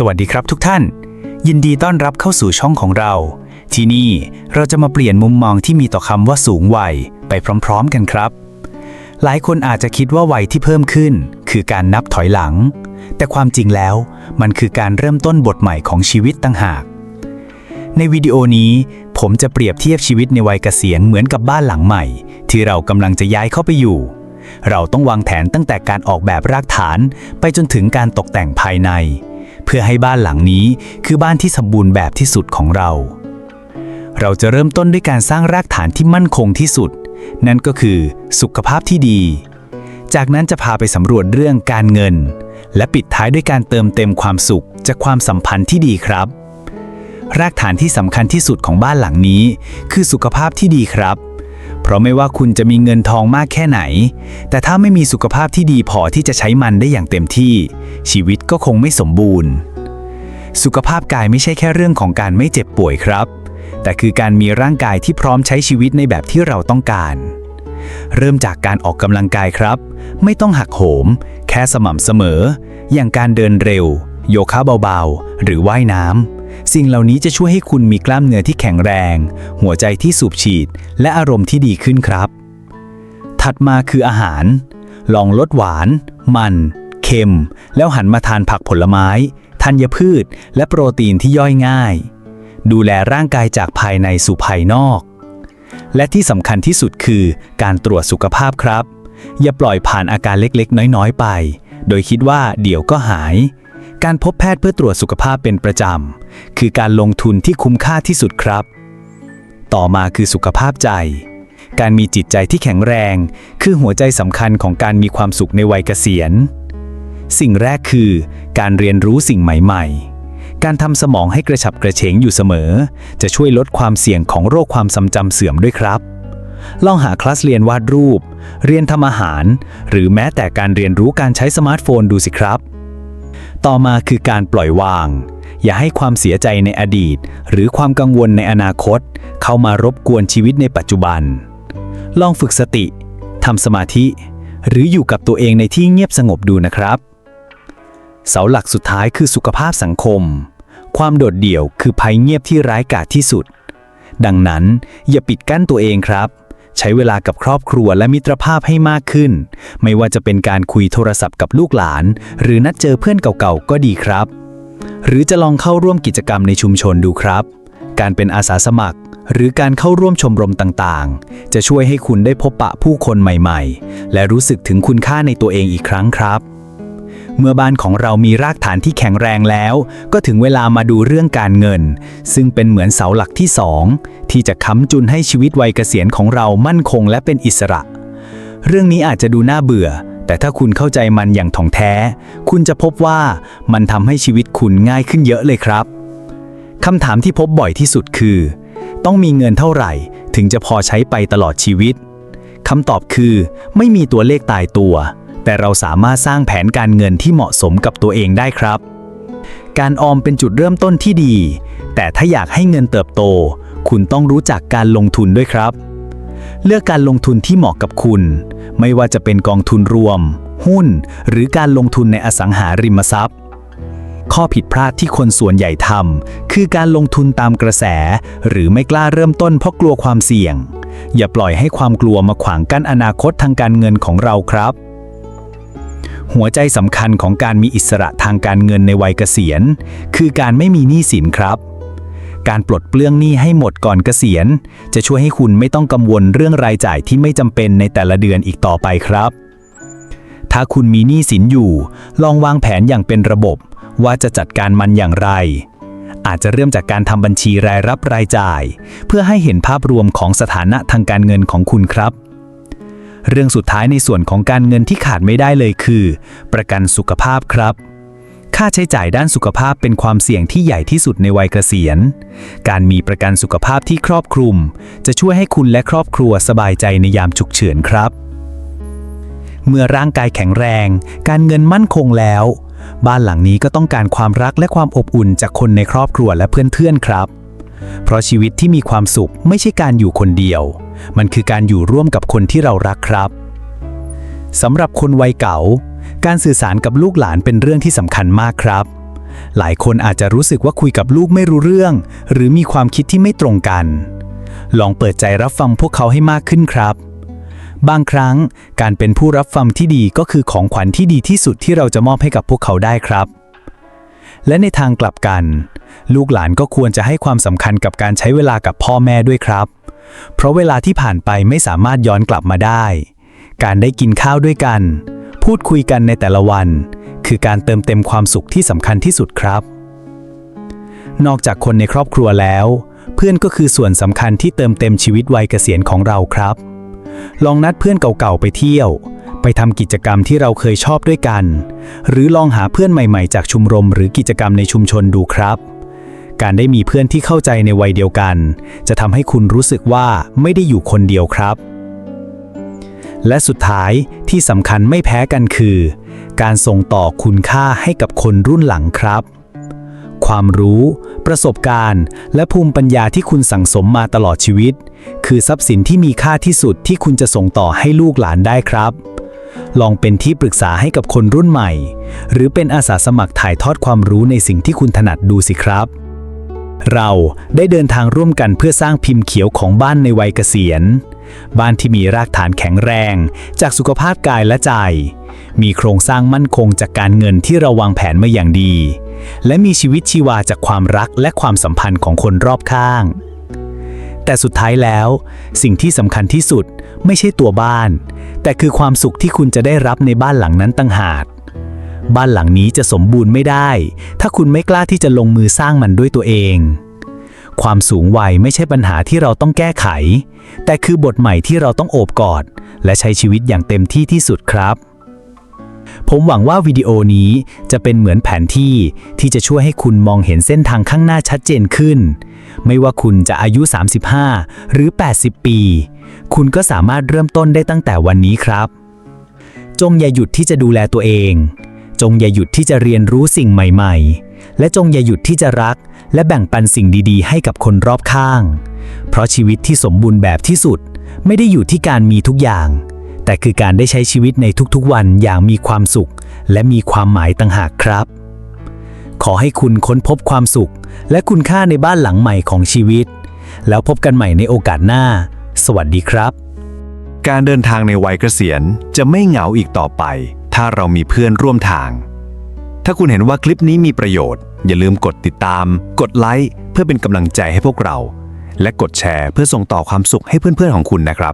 สวัสดีครับทุกท่าน ยินดีต้อนรับเข้าสู่ช่องของเรา ที่นี่เราจะมาเปลี่ยนมุมมองที่มีต่อคำว่าสูงวัยไปพร้อม ๆ กันครับ หลายคนอาจจะคิดว่าวัยที่เพิ่มขึ้น คือการนับถอยหลัง แต่ความจริงแล้วมันคือการเริ่มต้นบทใหม่ของชีวิตต่างหาก ในวิดีโอนี้ผมจะเปรียบเทียบชีวิตในวัยเกษียณเหมือนกับบ้านหลังใหม่ ที่เรากำลังจะย้ายเข้าไปอยู่ เราต้องวางแผนตั้งแต่การออกแบบรากฐาน ไปจนถึงการตกแต่งภายใน เพื่อให้บ้านหลังนี้คือบ้านที่สมบูรณ์แบบที่สุดของเรา เราจะเริ่มต้นด้วยการสร้างรากฐานที่มั่นคงที่สุด นั่นก็คือสุขภาพที่ดี จากนั้นจะพาไปสำรวจเรื่องการเงิน และปิดท้ายด้วยการเติมเต็มความสุขจากความสัมพันธ์ที่ดีครับ รากฐานที่สำคัญที่สุดของบ้านหลังนี้ คือสุขภาพที่ดีครับ เพราะไม่ว่าคุณจะมีเงินทองมากแค่ไหน แต่ถ้าไม่มีสุขภาพที่ดีพอที่จะใช้มันได้อย่างเต็มที่ ชีวิตก็คงไม่สมบูรณ์ สุขภาพกายไม่ใช่แค่เรื่องของการไม่เจ็บป่วยครับ แต่คือการมีร่างกายที่พร้อมใช้ชีวิตในแบบที่เราต้องการ เริ่มจากการออกกำลังกายครับ ไม่ต้องหักโหม แค่สม่ำเสมอ อย่างการเดินเร็ว โยคะเบาๆ หรือว่ายน้ำ สิ่งเหล่านี้จะช่วยให้คุณมีกล้ามเนื้อที่แข็งแรง หัวใจที่สูบฉีด และอารมณ์ที่ดีขึ้นครับ ถัดมาคืออาหาร ลองลดหวาน มัน เค็ม แล้วหันมาทานผักผลไม้ ธัญพืช และโปรตีนที่ย่อยง่าย ดูแลร่างกายจากภายในสู่ภายนอก และที่สำคัญที่สุดคือการตรวจสุขภาพครับ อย่าปล่อยผ่านอาการเล็กๆ น้อยๆ ไป โดยคิดว่าเดี๋ยวก็หาย การพบแพทย์เพื่อตรวจสุขภาพเป็นประจำ คือการลงทุนที่คุ้มค่าที่สุดครับ ต่อมาคือสุขภาพใจ การมีจิตใจที่แข็งแรง คือหัวใจสำคัญของการมีความสุขในวัยเกษียณ สิ่งแรกคือ การเรียนรู้สิ่งใหม่ ๆ การทำสมองให้กระฉับกระเฉงอยู่เสมอ จะช่วยลดความเสี่ยงของโรคความทรงจำเสื่อมด้วยครับลองหาคลาสเรียนวาดรูป เรียนทำอาหาร หรือแม้แต่การเรียนรู้การใช้สมาร์ทโฟนดูสิครับ ต่อมาคือการปล่อยวาง อย่าให้ความเสียใจในอดีต หรือความกังวลในอนาคต เข้ามารบกวนชีวิตในปัจจุบัน ลองฝึกสติทำสมาธิ หรืออยู่กับตัวเองในที่เงียบสงบดูนะครับ เสาหลักสุดท้ายคือสุขภาพสังคม ความโดดเดี่ยวคือภัยเงียบที่ร้ายกาจที่สุด ดังนั้นอย่าปิดกั้นตัวเองครับ ใช้เวลากับครอบครัวและมิตรภาพให้มากขึ้น ไม่ว่าจะเป็นการคุยโทรศัพท์กับลูกหลาน หรือนัดเจอเพื่อนเก่าๆก็ดีครับ หรือจะลองเข้าร่วมกิจกรรมในชุมชนดูครับ การเป็นอาสาสมัคร หรือการเข้าร่วมชมรมต่างๆ จะช่วยให้คุณได้พบปะผู้คนใหม่ๆ และรู้สึกถึงคุณค่าในตัวเองอีกครั้งครับ เมื่อบ้านของเรามีรากฐานที่แข็งแรงแล้ว ก็ถึงเวลามาดูเรื่องการเงิน ซึ่งเป็นเหมือนเสาหลักที่สองที่จะค้ำจุนให้ชีวิตวัยเกษียณของเรามั่นคงและเป็นอิสระ เรื่องนี้อาจจะดูน่าเบื่อ แต่ถ้าคุณเข้าใจมันอย่างถ่องแท้ คุณจะพบว่ามันทำให้ชีวิตคุณง่ายขึ้นเยอะเลยครับคำถามที่พบบ่อยที่สุดคือ ต้องมีเงินเท่าไหร่ ถึงจะพอใช้ไปตลอดชีวิตคำตอบคือ ไม่มีตัวเลขตายตัว แต่เราสามารถสร้างแผนการเงินที่เหมาะสมกับตัวเองได้ครับ การออมเป็นจุดเริ่มต้นที่ดี แต่ถ้าอยากให้เงินเติบโต คุณต้องรู้จักการลงทุนด้วยครับ เลือกการลงทุนที่เหมาะกับคุณ ไม่ว่าจะเป็นกองทุนรวม หุ้น หรือการลงทุนในอสังหาริมทรัพย์ ข้อผิดพลาดที่คนส่วนใหญ่ทำคือการลงทุนตามกระแส หรือไม่กล้าเริ่มต้นเพราะกลัวความเสี่ยง อย่าปล่อยให้ความกลัวมาขวางกั้นอนาคตทางการเงินของเราครับ หัวใจสำคัญของการมีอิสระทางการเงินในวัยเกษียณ คือการไม่มีหนี้สินครับ การปลดเปลื้องหนี้ให้หมดก่อนเกษียณ จะช่วยให้คุณไม่ต้องกังวลเรื่องรายจ่ายที่ไม่จำเป็นในแต่ละเดือนอีกต่อไปครับ ถ้าคุณมีหนี้สินอยู่ ลองวางแผนอย่างเป็นระบบ ว่าจะจัดการมันอย่างไร อาจจะเริ่มจากการทำบัญชีรายรับรายจ่าย เพื่อให้เห็นภาพรวมของสถานะทางการเงินของคุณครับ เรื่องสุดท้ายในส่วนของการเงินที่ขาดไม่ได้เลยคือ ประกันสุขภาพครับ ค่าใช้จ่ายด้านสุขภาพเป็นความเสี่ยงที่ใหญ่ที่สุดในวัยเกษียณ การมีประกันสุขภาพที่ครอบคลุม จะช่วยให้คุณและครอบครัวสบายใจในยามฉุกเฉินครับ เมื่อร่างกายแข็งแรง การเงินมั่นคงแล้ว บ้านหลังนี้ก็ต้องการความรักและความอบอุ่นจากคนในครอบครัวและเพื่อนๆครับ เพราะชีวิตที่มีความสุขไม่ใช่การอยู่คนเดียว มันคือการอยู่ร่วมกับคนที่เรารักครับสำหรับคนวัยเก่า การสื่อสารกับลูกหลานเป็นเรื่องที่สำคัญมากครับ หลายคนอาจจะรู้สึกว่าคุยกับลูกไม่รู้เรื่อง หรือมีความคิดที่ไม่ตรงกัน ลองเปิดใจรับฟังพวกเขาให้มากขึ้นครับ บางครั้งการเป็นผู้รับฟังที่ดีก็คือของขวัญที่ดีที่สุดที่เราจะมอบให้กับพวกเขาได้ครับ และในทางกลับกัน ลูกหลานก็ควรจะให้ความสำคัญกับการใช้เวลากับพ่อแม่ด้วยครับ เพราะเวลาที่ผ่านไปไม่สามารถย้อนกลับมาได้ การได้กินข้าวด้วยกัน พูดคุยกันในแต่ละวัน คือการเติมเต็มความสุขที่สำคัญที่สุดครับ นอกจากคนในครอบครัวแล้ว เพื่อนก็คือส่วนสำคัญที่เติมเต็มชีวิตวัยเกษียณของเราครับ ลองนัดเพื่อนเก่าๆไปเที่ยว ไปทำกิจกรรมที่เราเคยชอบด้วยกัน หรือลองหาเพื่อนใหม่ๆ จากชุมรมหรือกิจกรรมในชุมชนดูครับ การได้มีเพื่อนที่เข้าใจในวัยเดียวกัน จะทำให้คุณรู้สึกว่าไม่ได้อยู่คนเดียวครับ และสุดท้ายที่สำคัญไม่แพ้กันคือ การส่งต่อคุณค่าให้กับคนรุ่นหลังครับความรู้ ประสบการณ์ และภูมิปัญญาที่คุณสั่งสมมาตลอดชีวิต คือทรัพย์สินที่มีค่าที่สุดที่คุณจะส่งต่อให้ลูกหลานได้ครับ ลองเป็นที่ปรึกษาให้กับคนรุ่นใหม่ หรือเป็นอาสาสมัครถ่ายทอดความรู้ในสิ่งที่คุณถนัดดูสิครับ เราได้เดินทางร่วมกันเพื่อสร้างพิมพ์เขียวของบ้านในวัยเกษียณ บ้านที่มีรากฐานแข็งแรง จากสุขภาพกายและใจ มีโครงสร้างมั่นคงจากการเงินที่เราวางแผนมาอย่างดี และมีชีวิตชีวาจากความรักและความสัมพันธ์ของคนรอบข้าง แต่สุดท้ายแล้ว สิ่งที่สำคัญที่สุดไม่ใช่ตัวบ้าน แต่คือความสุขที่คุณจะได้รับในบ้านหลังนั้นต่างหากบ้านหลังนี้จะสมบูรณ์ไม่ได้ ถ้าคุณไม่กล้าที่จะลงมือสร้างมันด้วยตัวเอง ความสูงวัยไม่ใช่ปัญหาที่เราต้องแก้ไข แต่คือบทใหม่ที่เราต้องโอบกอด และใช้ชีวิตอย่างเต็มที่ที่สุดครับ ผมหวังว่าวิดีโอนี้จะเป็นเหมือนแผนที่ที่จะช่วยให้คุณมองเห็นเส้นทางข้างหน้าชัดเจนขึ้น ไม่ว่าคุณจะอายุ 35 หรือ 80 ปี คุณก็สามารถเริ่มต้นได้ตั้งแต่วันนี้ครับ จงอย่าหยุดที่จะดูแลตัวเอง จงอย่าหยุดที่จะเรียนรู้สิ่งใหม่ๆ และจงอย่าหยุดที่จะรัก และแบ่งปันสิ่งดีๆ ให้กับคนรอบข้าง เพราะชีวิตที่สมบูรณ์แบบที่สุด ไม่ได้อยู่ที่การมีทุกอย่าง แต่คือการได้ใช้ชีวิตในทุกๆวันอย่างมีความสุข และมีความหมายต่างหากครับ ขอให้คุณค้นพบความสุข และคุณค่าในบ้านหลังใหม่ของชีวิต แล้วพบกันใหม่ในโอกาสหน้า สวัสดีครับ การเดินทางในวัยเกษียณจะไม่เหงาอีกต่อไป ถ้าเรามีเพื่อนร่วมทาง ถ้าคุณเห็นว่าคลิปนี้มีประโยชน์ อย่าลืมกดติดตาม กดไลค์เพื่อเป็นกำลังใจให้พวกเรา และกดแชร์เพื่อส่งต่อความสุขให้เพื่อนๆของคุณนะครับ